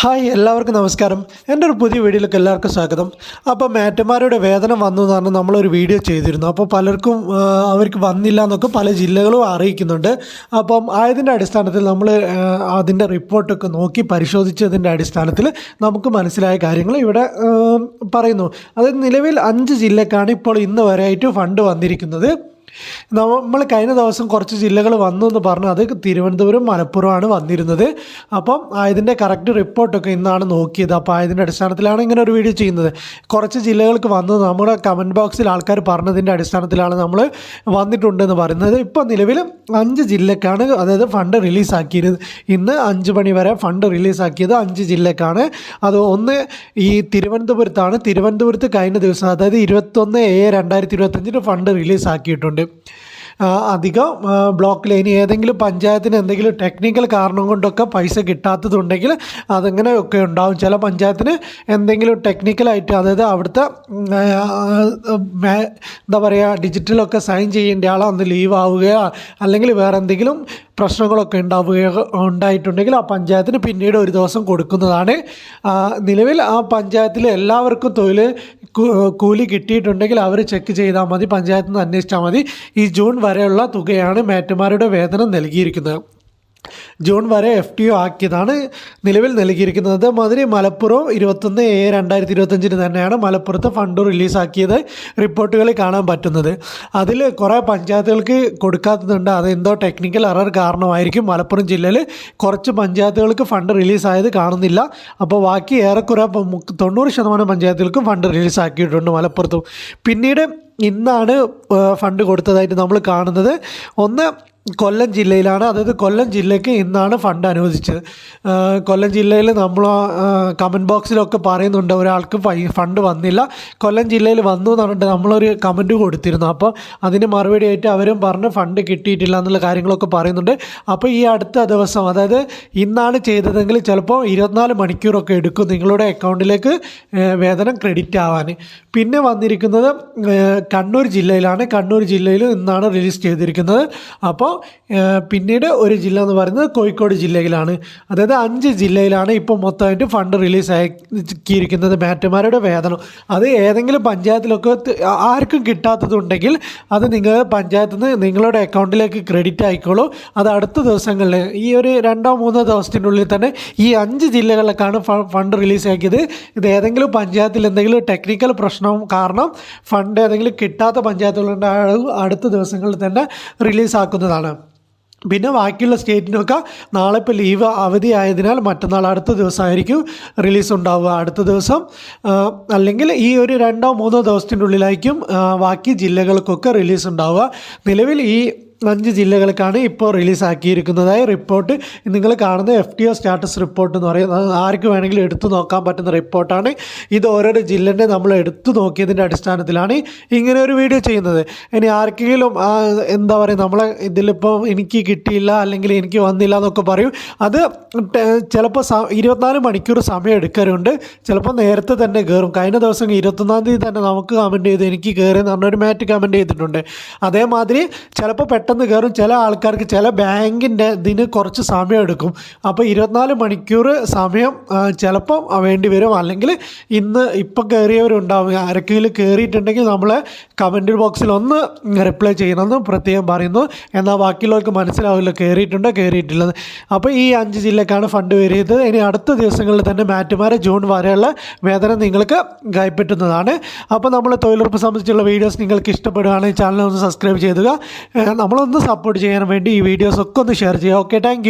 Hi എല്ലാവർക്കും നമസ്കാരം. എന്റെ ഒരു പുതിയ വീഡിയോയിലേക്ക് എല്ലാവർക്കും സ്വാഗതം. അപ്പോൾ മേറ്റന്മാരുടെ വേതനം വന്നു എന്ന് പറഞ്ഞാൽ നമ്മളൊരു വീഡിയോ ചെയ്തിരുന്നു. അപ്പോൾ പലർക്കും അവർക്ക് വന്നില്ല എന്നൊക്കെ പല ജില്ലകളും അറിയിക്കുന്നുണ്ട്. അപ്പം ആയതിന്റെ അടിസ്ഥാനത്തിൽ നമ്മൾ അതിന്റെ റിപ്പോർട്ടൊക്കെ നോക്കി പരിശോധിച്ചതിന്റെ അടിസ്ഥാനത്തിൽ നമുക്ക് മനസ്സിലായ കാര്യങ്ങൾ ഇവിടെ പറയുന്നു. അതായത് നിലവിൽ അഞ്ച് ജില്ലക്കാണ് ഇപ്പോൾ ഇന്ന് വരെയായിട്ട് ഫണ്ട് വന്നിരിക്കുന്നത്. നമ്മൾ കഴിഞ്ഞ ദിവസം കുറച്ച് ജില്ലകൾ വന്നു എന്ന് പറഞ്ഞു. അത് തിരുവനന്തപുരം മലപ്പുറമാണ് വന്നിരുന്നത്. അപ്പം ഇതിന്റെ കറക്റ്റ് റിപ്പോർട്ടൊക്കെ ഇന്നാണ് നോക്കിയത്. അപ്പോൾ അതിന്റെ അടിസ്ഥാനത്തിലാണ് ഇങ്ങനെ ഒരു വീഡിയോ ചെയ്യുന്നത്. കുറച്ച് ജില്ലകൾക്ക് വന്നത് നമ്മുടെ കമന്റ് ബോക്സിൽ ആൾക്കാർ പറഞ്ഞതിന്റെ അടിസ്ഥാനത്തിലാണ് നമ്മൾ വന്നിട്ടുണ്ടെന്ന് പറയുന്നത്. ഇപ്പോൾ നിലവിൽ അഞ്ച് ജില്ലക്കാണ് അതായത് ഫണ്ട് റിലീസാക്കിയത്. ഇന്ന് അഞ്ച് മണി വരെ ഫണ്ട് റിലീസാക്കിയത് അഞ്ച് ജില്ലക്കാണ്. അത് ഒന്ന് ഈ തിരുവനന്തപുരത്താണ്. തിരുവനന്തപുരത്ത് കഴിഞ്ഞ ദിവസം അതായത് ഇരുപത്തൊന്ന് ഏ രണ്ടായിരത്തി ഇരുപത്തഞ്ചിന് ഫണ്ട് റിലീസാക്കിയിട്ടുണ്ട്. ആ, അധികം ബ്ലോക്കിൽ ഇനി ഏതെങ്കിലും പഞ്ചായത്തിന് എന്തെങ്കിലും ടെക്നിക്കൽ കാരണം കൊണ്ടൊക്കെ പൈസ കിട്ടാത്തതുണ്ടെങ്കിൽ അതങ്ങനെ ഒക്കെ ഉണ്ടാവും? ചില പഞ്ചായത്തിന് എന്തെങ്കിലും ടെക്നിക്കലായിട്ട് അതായത് അവിടുത്തെ എന്താ പറയുക ഡിജിറ്റലൊക്കെ സൈൻ ചെയ്യേണ്ട ആൾ അന്ന് ലീവ് ആവുകയോ അല്ലെങ്കിൽ വേറെ എന്തെങ്കിലും പ്രശ്നങ്ങളൊക്കെ ഉണ്ടാവുകയോ ഉണ്ടായിട്ടുണ്ടെങ്കിൽ ആ പഞ്ചായത്തിന് പിന്നീട് ഒരു ദിവസം കൊടുക്കുന്നതാണ്. നിലവിൽ ആ പഞ്ചായത്തിൽ എല്ലാവർക്കും തൊഴിൽ കൂലി കിട്ടിയിട്ടുണ്ടെങ്കിൽ അവർ ചെക്ക് ചെയ്താൽ മതി പഞ്ചായത്തിൽ നിന്ന് അന്വേഷിച്ചാൽ മതി. ഈ ജൂൺ വരെയുള്ള തുകയാണ് മേറ്റുമാരുടെ വേതനം നൽകിയിരിക്കുന്നത്. ജൂൺ വരെ എഫ് ടി ഒ ആക്കിയതാണ് നിലവിൽ നൽകിയിരിക്കുന്നത്. അതേമാതിരി മലപ്പുറം ഇരുപത്തൊന്ന് ഏ രണ്ടായിരത്തി ഇരുപത്തഞ്ചിന് തന്നെയാണ് മലപ്പുറത്ത് ഫണ്ട് റിലീസാക്കിയത് റിപ്പോർട്ടുകളിൽ കാണാൻ പറ്റുന്നത്. അതിൽ കുറേ പഞ്ചായത്തുകൾക്ക് കൊടുക്കാത്തതുണ്ട്. അതെന്തോ ടെക്നിക്കൽ എറർ കാരണമായിരിക്കും. മലപ്പുറം ജില്ലയിൽ കുറച്ച് പഞ്ചായത്തുകൾക്ക് ഫണ്ട് റിലീസായത് കാണുന്നില്ല. അപ്പോൾ ബാക്കി ഏറെക്കുറെ തൊണ്ണൂറ് ശതമാനം പഞ്ചായത്തുകൾക്കും ഫണ്ട് റിലീസാക്കിയിട്ടുണ്ട് മലപ്പുറത്തും. പിന്നീട് ഇന്നാണ് ഫണ്ട് കൊടുത്തതായിട്ട് നമ്മൾ കാണുന്നത്. ഒന്ന് കൊല്ലം ജില്ലയിലാണ്. അതായത് കൊല്ലം ജില്ലയ്ക്ക് ഇന്നാണ് ഫണ്ട് അനുവദിച്ചത്. കൊല്ലം ജില്ലയിൽ നമ്മൾ കമന്റ് ബോക്സിലൊക്കെ പറയുന്നുണ്ട് ഒരാൾക്ക് ഫണ്ട് വന്നില്ല. കൊല്ലം ജില്ലയിൽ വന്നു എന്ന് പറഞ്ഞിട്ട് നമ്മളൊരു കമന്റ് കൊടുത്തിരുന്നു. അപ്പോൾ അതിന് മറുപടി ആയിട്ട് അവരും പറഞ്ഞ് ഫണ്ട് കിട്ടിയിട്ടില്ല എന്നുള്ള കാര്യങ്ങളൊക്കെ പറയുന്നുണ്ട്. അപ്പോൾ ഈ അടുത്ത ദിവസം അതായത് ഇന്നാണ് ചെയ്തതെങ്കിൽ ചിലപ്പോൾ ഇരുപത്തിനാല് മണിക്കൂറൊക്കെ എടുക്കും നിങ്ങളുടെ അക്കൗണ്ടിലേക്ക് വേതനം ക്രെഡിറ്റ് ആവാൻ. പിന്നെ വന്നിരിക്കുന്നത് കണ്ണൂർ ജില്ലയിലാണ്. കണ്ണൂർ ജില്ലയിൽ ഇന്നാണ് റിലീസ് ചെയ്തിരിക്കുന്നത്. അപ്പോൾ പിന്നീട് ഒരു ജില്ല എന്ന് പറയുന്നത് കോഴിക്കോട് ജില്ലയിലാണ്. അതായത് അഞ്ച് ജില്ലയിലാണ് ഇപ്പോൾ മൊത്തമായിട്ട് ഫണ്ട് റിലീസ് ആക്കിയിരിക്കുന്നത് മാറ്റുമാരുടെ വേതനം. അത് ഏതെങ്കിലും പഞ്ചായത്തിലൊക്കെ ആർക്കും കിട്ടാത്തതുണ്ടെങ്കിൽ അത് നിങ്ങൾ പഞ്ചായത്തിൽ നിന്ന് നിങ്ങളുടെ അക്കൗണ്ടിലേക്ക് ക്രെഡിറ്റ് ആയിക്കോളൂ. അത് അടുത്ത ദിവസങ്ങളിൽ ഈ ഒരു രണ്ടോ മൂന്നോ ദിവസത്തിനുള്ളിൽ തന്നെ ഈ അഞ്ച് ജില്ലകളിലേക്കാണ് ഫണ്ട് റിലീസ് ആക്കിയത്. ഇത് ഏതെങ്കിലും പഞ്ചായത്തിൽ എന്തെങ്കിലും ടെക്നിക്കൽ പ്രശ്നം കാരണം ഫണ്ട് ഏതെങ്കിലും കിട്ടാത്ത പഞ്ചായത്തുകളുടെ അടുത്ത ദിവസങ്ങളിൽ തന്നെ റിലീസാക്കുന്നതാണ്. പിന്നെ ബാക്കിയുള്ള സ്റ്റേറ്റിനൊക്കെ നാളെ ഇപ്പോൾ ലീവ് അവധി ആയതിനാൽ മറ്റന്നാൾ അടുത്ത ദിവസമായിരിക്കും റിലീസ് ഉണ്ടാവുക. അടുത്ത ദിവസം അല്ലെങ്കിൽ ഈ ഒരു രണ്ടോ മൂന്നോ ദിവസത്തിന്റെ ഉള്ളിലായിരിക്കും ബാക്കി ജില്ലകൾക്കൊക്കെ റിലീസ് ഉണ്ടാവുക. നിലവിൽ ഈ അഞ്ച് ജില്ലകൾക്കാണ് ഇപ്പോൾ റിലീസാക്കിയിരിക്കുന്നതായി റിപ്പോർട്ട്. നിങ്ങൾ കാണുന്ന F T O status report എന്ന് പറയുന്നത് ആർക്ക് വേണമെങ്കിലും എടുത്തു നോക്കാൻ പറ്റുന്ന റിപ്പോർട്ടാണ്. ഇത് ഓരോരോ ജില്ലേന്റെ നമ്മൾ എടുത്തു നോക്കിയതിന്റെ അടിസ്ഥാനത്തിലാണ് ഇങ്ങനെ ഒരു വീഡിയോ ചെയ്യുന്നത്. ഇനി ആർക്കെങ്കിലും എന്താ പറയുക നമ്മളെ ഇതിലിപ്പോൾ എനിക്ക് കിട്ടിയില്ല അല്ലെങ്കിൽ എനിക്ക് വന്നില്ല എന്നൊക്കെ പറയും. അത് ചിലപ്പോൾ സ ഇരുപത്തിനാല് മണിക്കൂർ സമയം എടുക്കാറുണ്ട് ചിലപ്പോൾ നേരത്തെ തന്നെ കയറും കഴിഞ്ഞ ദിവസം ഇരുപത്തൊന്നാം തീയതി തന്നെ നമുക്ക് കമന്റ് ചെയ്ത് എനിക്ക് കയറി എന്ന് പറഞ്ഞൊരു മാറ്റ് കമന്റ് ചെയ്തിട്ടുണ്ട്. അതേമാതിരി ചിലപ്പോൾ പെട്ടെന്ന് കയറും. ചില ആൾക്കാർക്ക് ചില ബാങ്കിന്റെ ഇതിന് കുറച്ച് സമയം എടുക്കും. അപ്പോൾ ഇരുപത്തിനാല് മണിക്കൂർ സമയം ചിലപ്പം വേണ്ടി വരും. അല്ലെങ്കിൽ ഇന്ന് ഇപ്പം കയറിയവരുണ്ടാവും. ആരൊക്കെങ്കിലും കയറിയിട്ടുണ്ടെങ്കിൽ നമ്മൾ കമന്റ് ബോക്സിൽ ഒന്ന് റിപ്ലൈ ചെയ്യണമെന്ന് പ്രത്യേകം പറയുന്നു. എന്നാൽ ബാക്കിയുള്ളവർക്ക് മനസ്സിലാവില്ല കയറിയിട്ടുണ്ടോ കയറിയിട്ടില്ലെന്ന്. അപ്പോൾ ഈ അഞ്ച് ജില്ലക്കാണ് ഫണ്ട് വരിയത് ഇനി അടുത്ത ദിവസങ്ങളിൽ തന്നെ മാറ്റുമാരെ ജൂൺ വരെയുള്ള വേതനം നിങ്ങൾക്ക് കൈപ്പറ്റുന്നതാണ്. അപ്പോൾ നമ്മൾ തൊഴിലുറപ്പ് സംബന്ധിച്ചുള്ള വീഡിയോസ് നിങ്ങൾക്ക് ഇഷ്ടപ്പെടുകയാണെങ്കിൽ ചാനൽ ഒന്ന് സബ്സ്ക്രൈബ് ചെയ്തുക ഏഹ് നമ്മളൊന്ന് സപ്പോർട്ട് ചെയ്യാൻ വേണ്ടി ഈ വീഡിയോസ് ഒക്കെ ഒന്ന് ഷെയർ ചെയ്യുക. Okay thank